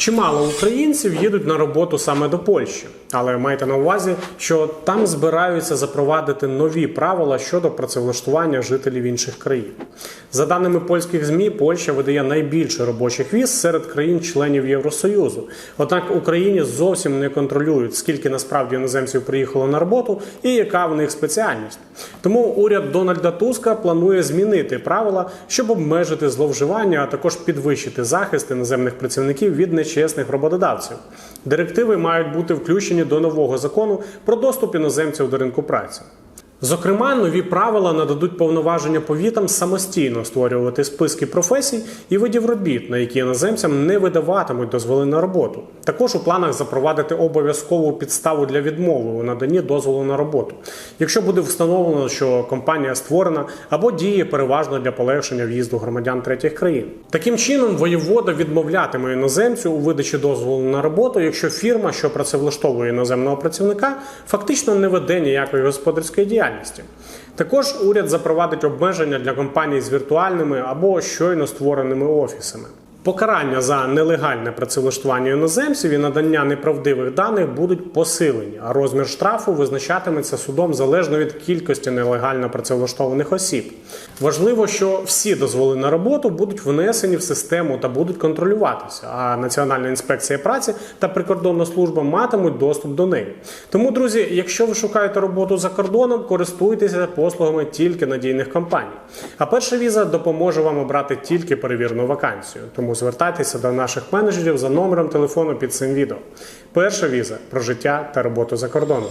Чимало українців їдуть на роботу саме до Польщі, але майте на увазі, що там збираються запровадити нові правила щодо працевлаштування жителів інших країн. За даними польських змі, Польща видає найбільше робочих віз серед країн-членів Євросоюзу. Однак Україні зовсім не контролюють, скільки насправді іноземців приїхало на роботу і яка в них спеціальність. Тому уряд Дональда Туска планує змінити правила, щоб обмежити зловживання, а також підвищити захист іноземних працівників від нечесних роботодавців. Директиви мають бути включені до нового закону про доступ іноземців до ринку праці. Зокрема, нові правила нададуть повноваження повітам самостійно створювати списки професій і видів робіт, на які іноземцям не видаватимуть дозволи на роботу. Також у планах запровадити обов'язкову підставу для відмови у наданні дозволу на роботу, якщо буде встановлено, що компанія створена або діє переважно для полегшення в'їзду громадян третіх країн. Таким чином, воєвода відмовлятиме іноземцю у видачі дозволу на роботу, якщо фірма, що працевлаштовує іноземного працівника, фактично не веде ніякої господарської діяльності. Також уряд запровадить обмеження для компаній з віртуальними або щойно створеними офісами. Покарання за нелегальне працевлаштування іноземців і надання неправдивих даних будуть посилені, а розмір штрафу визначатиметься судом залежно від кількості нелегально працевлаштованих осіб. Важливо, що всі дозволи на роботу будуть внесені в систему та будуть контролюватися. А Національна інспекція праці та прикордонна служба матимуть доступ до неї. Тому, друзі, якщо ви шукаєте роботу за кордоном, користуйтеся послугами тільки надійних компаній. А перша віза допоможе вам обрати тільки перевірену вакансію. Тому звертайтеся до наших менеджерів за номером телефону під цим відео. Перша віза про життя та роботу за кордоном.